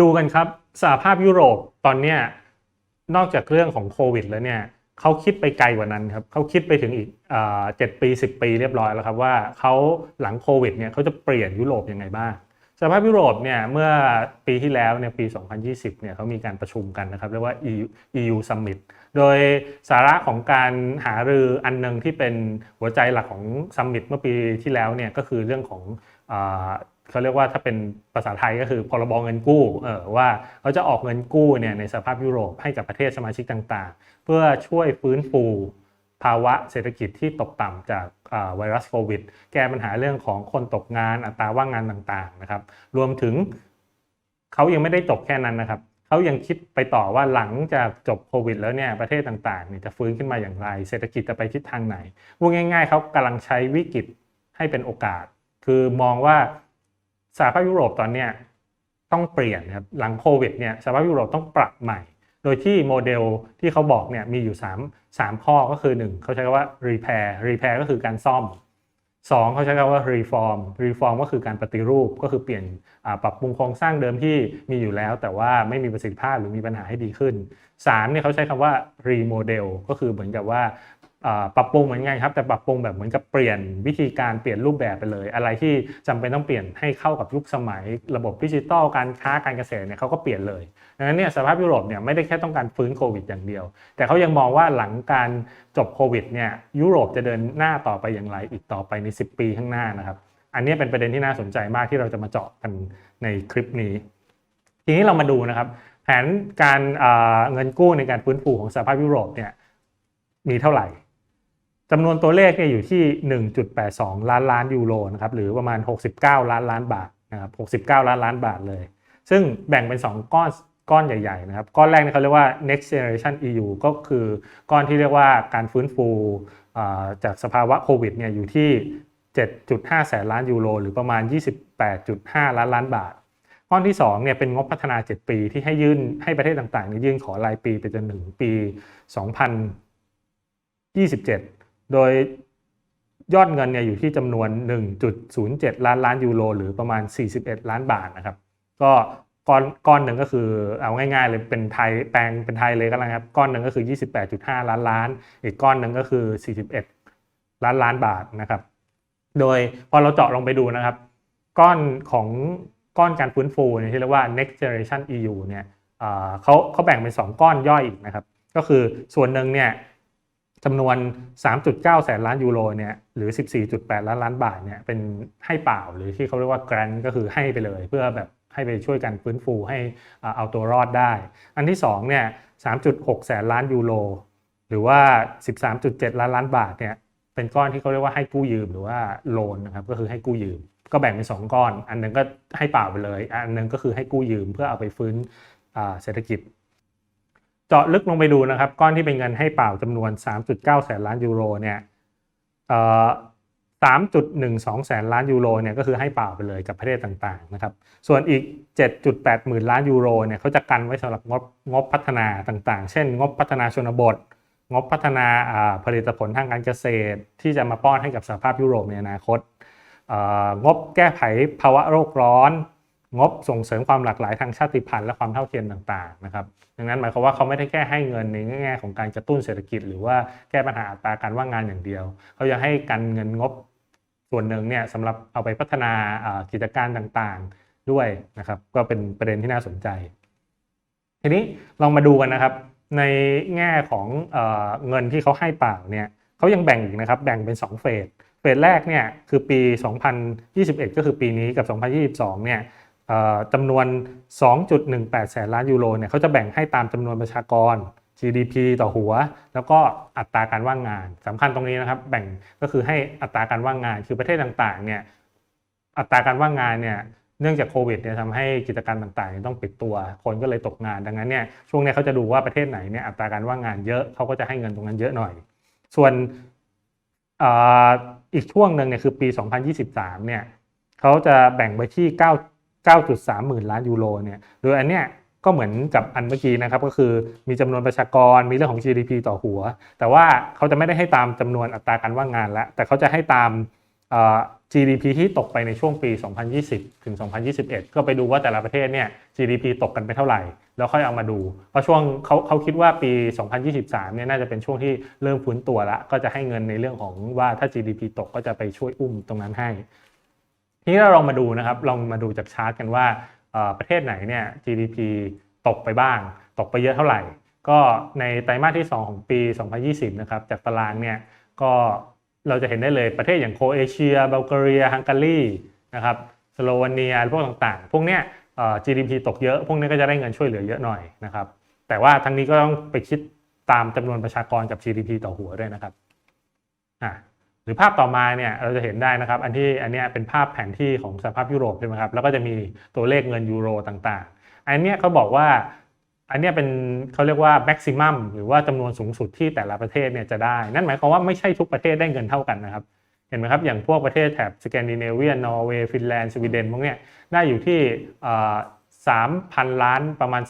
ดูกันครับสหภาพยุโรปตอนเนี้ยนอกจากเรื่องของโควิด แล้วเนี่ยเขาคิดไปไกลกว่านั้นครับเขาคิดไปถึงอีกเจ็ดปี 10 ปีเรียบร้อยแล้วครับว่าเขาหลังโควิดเนี่ยเขาจะเปลี่ยนยุโรปยังไงบ้างสภาพยุโรปเนี่ยเมื่อปีที่แล้วเนี่ยปี 2020เนี่ยเขามีการประชุมกันนะครับเรียกว่า EU, EU Summit โดยสาระของการหารืออันหนึงที่เป็นหัวใจหลักของซัมมิตเมื่อปีที่แล้วเนี่ยก็คือเรื่องของ เขาเรียกว่าถ้าเป็นภาษาไทยก็คือพรบเงินกู้เออว่าเขาจะออกเงินกู้เนี่ยในสภาพยุโรปให้กับประเทศสมาชิกต่างๆ เพื่อช่วยฟื้นฟูภาวะเศรษฐกิจที่ตกต่ำจากไวรัสโควิด แก้ปัญหาเรื่องของคนตกงานอัตราว่างงานต่างๆนะครับ รวมถึงเขายังไม่ได้จบแค่นั้นนะครับเขายังคิดไปต่อว่าหลังจากจบโควิด แล้วเนี่ยประเทศต่างๆเนี่ยจะฟื้นขึ้นมาอย่างไร เศรษฐกิจจะไปทิศทางไหนพูดง่าย ๆเขากำลังใช้วิกฤตให้เป็นโอกาส คือมองว่า สหภาพยุโรปตอนนี้ต้องเปลี่ยนครับหลังโควิดเนี่ยสหภาพยุโรปต้องปรับใหม่ โดยที่โมเดลที่เขาบอกเนี่ยมีอยู่ 3 3 ข้อก็คือ 1 เขาใช้คำว่า repair repair ก็คือการซ่อม 2 เขาใช้คำว่า reform reform ก็คือการปฏิรูปก็คือเปลี่ยนปรับปรุงโครงสร้างเดิมที่มีอยู่แล้ว แต่ว่าไม่มีประสิทธิภาพหรือมีปัญหาให้ดีขึ้น3เนี่ยเขาใช้คำว่า remodel ก็คือเหมือนกับว่า ปรับปรุงเหมือนกันครับแต่ปรับปรุงแบบเหมือนกับเปลี่ยนวิธีการเปลี่ยนรูปแบบไปเลย อะไรที่จำเป็นต้องเปลี่ยนให้เข้ากับยุคสมัย ระบบดิจิตอลการค้าการเกษตรเนี่ยเขาก็เปลี่ยนเลยดังนั้นเนี่ยสภาพยุโรปเนี่ยไม่ได้แค่ต้องการฟื้นโควิดอย่างเดียว แต่เขายังมองว่าหลังการจบโควิดเนี่ยยุโรปจะเดินหน้าต่อไปอย่างไรอีกต่อไปใน 10 ปีข้างหน้านะครับอันนี้เป็นประเด็นที่น่าสนใจมากที่เราจะมาเจาะกันในคลิปนี้ ทีนี้เรามาดูนะครับ แผนการเงินกู้ในการฟื้นฟูของสภาพยุโรปเนี่ยมีเท่าไหร่ จำนวนตัวเลขเนี่ยอยู่ที่ 1.82 ล้านล้านยูโรนะครับหรือประมาณ 69 ล้านล้านบาทนะครับ69 ล้านล้านบาทเลย ซึ่งแบ่งเป็น 2 ก้อนก้อนใหญ่ๆนะครับก้อนแรกนี่เขาเรียกว่า next generation EU ก็คือก้อนที่เรียกว่าการฟื้นฟูจากสภาวะโควิดเนี่ยอยู่ที่ 7.5 แสนล้านยูโรหรือประมาณ 28.5 ล้านล้านบาท ก้อนที่2เนี่ยเป็นงบพัฒนา 7 ปีที่ให้ยื่นให้ประเทศต่างๆยื่นขอรายปีไปจนถึงปี 2027 โดยยอดเงินเนี่ยอยู่ที่จำนวน 1.07 ล้านล้านยูโร หรือประมาณ 41 ล้านบาทนะครับ ก็ก้อนก้อนหนึ่งก็คือเอาง่ายๆเลยเป็นไทยแปลงเป็นไทยเลยก็แล้วครับก้อนหนึ่งก็คือ 28.5 ล้านล้าน อีกก้อนหนึ่งก็คือ 41 ล้านล้านบาทนะครับ โดยพอเราเจาะลงไปดูนะครับ ก้อนของก้อนการฟื้นฟูเนี่ยที่เรียกว่า next generation EU เนี่ยเขาเขาแบ่งเป็น 2 ก้อนย่อยอีกนะครับ ก็คือส่วนหนึ่งเนี่ย จำนวน 3.9 แสนล้านยูโรเนี่ยหรือ 14.8 ล้านล้านบาทเนี่ยเป็นให้เปล่าหรือที่เขาเรียกว่าแกรนก็คือให้ไปเลย เพื่อแบบให้ไปช่วยกันฟื้นฟูให้เอาตัวรอดได้ อันที่2เนี่ย 3.6 แสนล้านยูโรหรือว่า 13.7 ล้านล้านบาทเนี่ยเป็นก้อนที่เขาเรียกว่าให้กู้ยืมหรือว่าโลนนะครับก็คือให้กู้ยืม ก็แบ่งเป็น 2 ก้อน อันนึงก็ให้เปล่าไปเลย อันนึงก็คือให้กู้ยืมเพื่อเอาไปฟื้นเศรษฐกิจ เจาะลึกลงไปดูนะครับ ก้อนที่เป็นเงินให้เปล่าจำนวน 3.9 แสนล้านยูโรเนี่ย3.12แสนล้านยูโรเนี่ยก็คือให้เปล่าไปเลยกับประเทศต่างๆนะครับ ส่วนอีก 7.8 หมื่นล้านยูโรเนี่ยเขาจะกันไว้สำหรับงบงบพัฒนาต่างๆ เช่น งบพัฒนาชนบท งบพัฒนาผลิตผลทางการเกษตร ที่จะมาป้อนให้กับสหภาพยุโรปในอนาคต งบแก้ไขภาวะโลกร้อน งบส่งเสริมความหลากหลายทางชาติพันธุ์และความเท่าเทียมต่างๆนะครับดังนั้นหมายความว่าเขาไม่ได้แค่ให้เงินในแง่ของการกระตุ้นเศรษฐกิจ หรือว่าแก้ปัญหาอัตราการว่างงานอย่างเดียว เขายังให้กันเงินงบส่วนหนึ่งเนี่ยสำหรับเอาไปพัฒนากิจการต่างๆด้วยนะครับ ก็เป็นประเด็นที่น่าสนใจ ทีนี้ลองมาดูกันนะครับ ในแง่ของเอเงินที่เขาให้เปล่าเนี่ยเขายังแบ่งอีกนะครับ แบ่งเป็น 2 เฟสเฟสแรกเนี่ยคือปี 2021 ก็คือปีนี้กับ 2022 เนี่ย จำนวน 2.18 แสนล้านยูโรเนี่ยเขาจะแบ่งให้ตามจำนวนประชากร GDP ต่อหัว แล้วก็อัตราการว่างงานสำคัญตรงนี้นะครับ แบ่งก็คือให้อัตราการว่างงานคือประเทศต่างๆเนี่ยอัตราการว่างงานเนี่ยเนื่องจากโควิดเนี่ยทำให้กิจการต่างๆ ต้องปิดตัว คนก็เลยตกงานดังนั้นเนี่ยช่วงนี้เขาจะดูว่าประเทศไหนเนี่ยอัตราการว่างงานเยอะเขาก็จะให้เงินตรงนั้นเยอะหน่อย ส่วนอีกช่วงหนึ่งเนี่ยคือปี 2023 เนี่ยเขาจะแบ่งไปที่ 9 9.3 หมื่นล้านยูโรเนี่ย โดยอันเนี้ยก็เหมือนกับอันเมื่อกี้นะครับ ก็คือมีจำนวนประชากรมีเรื่องของ GDP ต่อหัว แต่ว่าเขาจะไม่ได้ให้ตามจำนวนอัตราการว่างงานแล้ว แต่เขาจะให้ตาม GDP ที่ตกไปในช่วงปี 2020 ถึง 2021 ก็ไปดูว่าแต่ละประเทศเนี่ย GDP ตกกันไปเท่าไหร่ แล้วค่อยเอามาดู เพราะช่วงเขาเขาคิดว่าปี 2023 เนี่ยน่าจะเป็นช่วงที่เริ่มฟื้นตัวละ ก็จะให้เงินในเรื่องของว่าถ้า GDP ตกก็จะไปช่วยอุ้มตรงนั้นให้ ทีนี้เราลองมาดูนะครับ ลองมาดูจากชาร์ตกันว่าประเทศไหนเนี่ย GDP ตกไปบ้าง ตกไปเยอะเท่าไหร่ ก็ในไตรมาสที่ 2 ของปี 2020 นะครับ จากตารางเนี่ย ก็เราจะเห็นได้เลยประเทศอย่างโครเอเชียบัลแกเรีย ฮังการีนะครับสโลวาเนียพวกต่างๆ พวกเนี้ย GDP ตกเยอะ พวกนี้ก็จะได้เงินช่วยเหลือเยอะหน่อยนะครับ แต่ว่าทั้งนี้ก็ต้องไปคิดตามจำนวนประชากรกับ GDP ต่อหัวด้วยนะครับอะ หรือภาพต่อมาเนี่ยเราจะเห็นได้นะครับ อันที่อันนี้เป็นภาพแผนที่ของสภาพยุโรปใช่ไหมครับแล้วก็จะมีตัวเลขเงินยูโรต่างๆ อันเนี้ยเขาบอกว่าอันเนี้ยเป็นเขาเรียกว่าแม็กซิมัมหรือว่าจำนวนสูงสุดที่แต่ละประเทศเนี่ยจะได้ นั่นหมายความว่าไม่ใช่ทุกประเทศได้เงินเท่ากันนะครับ เห็นไหมครับ อย่างพวกประเทศแถบสแกนดิเนเวียนนอร์เวย์ฟินแลนด์สวีเดนพวกเนี้ยได้อยู่ที่สามพันล้านประมาณ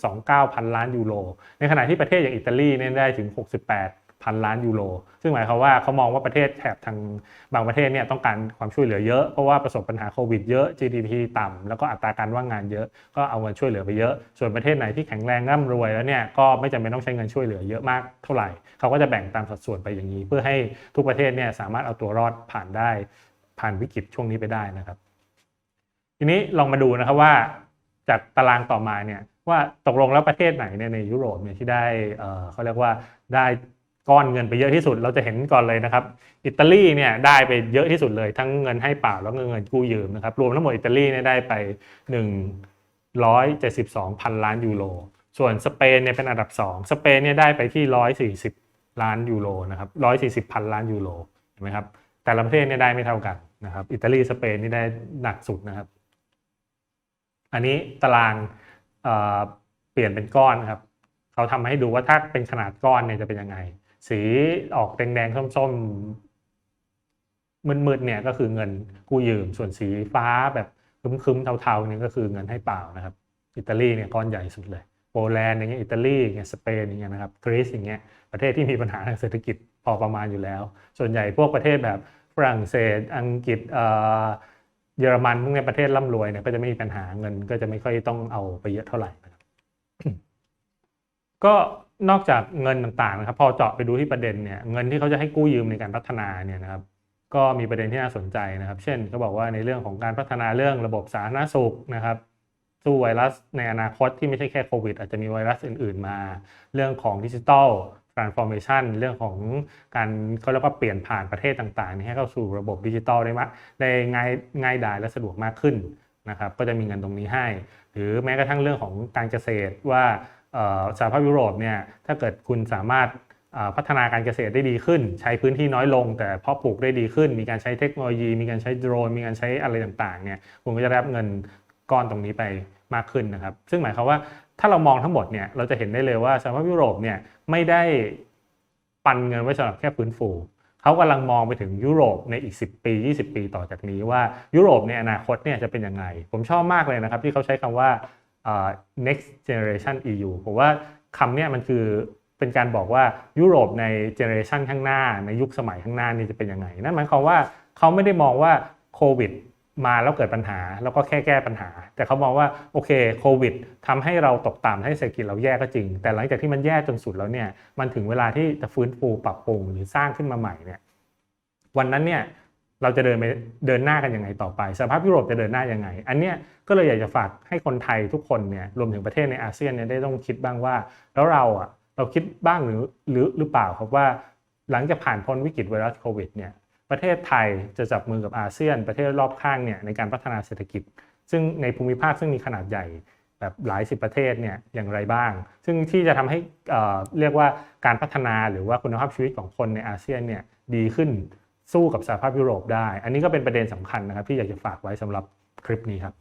3.29 พันล้านยูโร ในขณะที่ประเทศอย่างอิตาลีเนี่ยได้ถึง 68 พันล้านยูโร ซึ่งหมายความว่าเขามองว่าประเทศแถบทางบางประเทศเนี่ยต้องการความช่วยเหลือเยอะ เพราะว่าประสบปัญหาโควิดเยอะ GDP ต่ำแล้วก็อัตราการว่างงานเยอะ ก็เอาเงินช่วยเหลือไปเยอะ ส่วนประเทศไหนที่แข็งแรงร่ำรวยแล้วเนี่ยก็ไม่จำเป็นต้องใช้เงินช่วยเหลือเยอะมากเท่าไหร่ เขาก็จะแบ่งตามสัดส่วนไปอย่างนี้ เพื่อให้ทุกประเทศเนี่ยสามารถเอาตัวรอดผ่านได้ผ่านวิกฤตช่วงนี้ไปได้นะครับ ทีนี้ลองมาดูนะครับว่าจากตารางต่อมาเนี่ยว่าตกลงแล้วประเทศไหนเนี่ยในยุโรปเนี่ยที่ได้เเขาเรียกว่าได้ ก้อนเงินไปเยอะที่สุด เราจะเห็นก่อนเลยนะครับ อิตาลีเนี่ยได้ไปเยอะที่สุดเลย ทั้งเงินให้เปล่าแล้วก็เงินกู้ยืมนะครับ รวมทั้งหมดอิตาลีเนี่ยได้ไป 172พันล้านยูโร ส่วนสเปนเนี่ยเป็นอันดับ 2 สเปนเนี่ยได้ไปที่ 140 ล้านยูโรนะครับ140พันล้านยูโร เห็นไหมครับ แต่ละประเทศเนี่ยได้ไม่เท่ากันนะครับ อิตาลี สเปนนี่ได้หนักสุดนะครับ อันนี้ตารางเเปลี่ยนเป็นก้อนครับ เขาทำให้ดูว่าถ้าเป็นขนาดก้อนเนี่ยจะเป็นยังไง สีออกแดงๆส้มๆมืดๆเนี่ยก็คือเงินกู้ยืม ส่วนสีฟ้าแบบคึมๆเทาๆเนี่ยก็คือเงินให้เปล่านะครับ อิตาลีเนี่ยก้อนใหญ่สุดเลยโปแลนด์อย่างเงี้ยอิตาลีอย่างเงี้ยสเปนอย่างเงี้ยนะครับกรีซอย่างเงี้ยประเทศที่มีปัญหาทางเศรษฐกิจพอประมาณอยู่แล้ว ส่วนใหญ่พวกประเทศแบบฝรั่งเศส อังกฤษเอ่อเยอรมันพวกเนี้ยประเทศร่ำรวยเนี่ยก็จะไม่มีปัญหาเงินก็จะไม่ค่อยต้องเอาไปเยอะเท่าไหร่นะครับก็ นอกจากเงินต่างๆนะครับ พอเจาะไปดูที่ประเด็นเนี่ยเงินที่เขาจะให้กู้ยืมในการพัฒนาเนี่ยนะครับ ก็มีประเด็นที่น่าสนใจนะครับ เช่นเขาบอกว่าในเรื่องของการพัฒนาเรื่องระบบสาธารณสุขนะครับสู้ไวรัสในอนาคตที่ไม่ใช่แค่โควิด อาจจะมีไวรัสอื่น ๆ มา เรื่องของดิจิทัล transformation เรื่องของการเขาเรียกว่าเปลี่ยนผ่านประเทศต่างๆให้เข้าสู่ระบบดิจิทัลได้มากได้ง่ายง่ายดายและสะดวกมากขึ้นนะครับ ก็จะมีเงินตรงนี้ให้ หรือแม้กระทั่งเรื่องของการเกษตรว่า สหภาพยุโรปเนี่ยถ้าเกิดคุณสามารถพัฒนาการเกษตรได้ดีขึ้น ใช้พื้นที่น้อยลง แต่เพาะปลูกได้ดีขึ้น มีการใช้เทคโนโลยี มีการใช้โดรน มีการใช้อะไรต่างๆเนี่ยคุณก็จะได้รับเงินก้อนตรงนี้ไปมากขึ้นนะครับ ซึ่งหมายความว่าถ้าเรามองทั้งหมดเนี่ยเราจะเห็นได้เลยว่าสหภาพยุโรปเนี่ยไม่ได้ปันเงินไว้สำหรับแค่ฟื้นฟูเขากำลังมองไปถึงยุโรปในอีก 10 ปี 20 ปีต่อจากนี้ว่ายุโรปในอนาคตเนี่ยจะเป็นยังไง ผมชอบมากเลยนะครับที่เขาใช้คำว่า next generation EU ผมว่าคำเนี้ยมันคือเป็นการบอกว่ายุโรปในเจเนอเรชันข้างหน้า ในยุคสมัยข้างหน้านี่จะเป็นยังไงนั่นหมายความว่าเขาไม่ได้มองว่าโควิดมาแล้วเกิดปัญหา แล้วก็แค่แก้ปัญหา แต่เขามองว่าโอเคโควิดทำให้เราตกต่ำให้เศรษฐกิจเราแย่ก็จริง แต่หลังจากที่มันแย่จนสุดแล้วเนี่ยมันถึงเวลาที่จะฟื้นฟูปรับปรุงหรือสร้างขึ้นมาใหม่เนี่ยวันนั้นเนี่ย เราจะเดินไปเดินหน้ากันยังไงต่อไปสหภาพยุโรปจะเดินหน้ายังไง อันเนี้ยก็เลยอยากจะฝากให้คนไทยทุกคนเนี่ยรวมถึงประเทศในอาเซียนเนี่ยได้ต้องคิดบ้างว่า แล้วเราอะเราคิดบ้างหรือหรือหรือเปล่าครับว่า หลังจากผ่านพ้นวิกฤตไวรัสโควิดเนี่ยประเทศไทยจะจับมือกับอาเซียน ประเทศรอบข้างเนี่ยในการพัฒนาเศรษฐกิจ ซึ่งในภูมิภาคซึ่งมีขนาดใหญ่แบบหลายสิบประเทศเนี่ยอย่างไรบ้าง ซึ่งที่จะทำให้อ่อเรียกว่าการพัฒนาหรือว่าคุณภาพชีวิตของคนในอาเซียนเนี่ยดีขึ้น สู้กับสหภาพยุโรปได้ อันนี้ก็เป็นประเด็นสำคัญนะครับ ที่อยากจะฝากไว้สำหรับคลิปนี้ครับ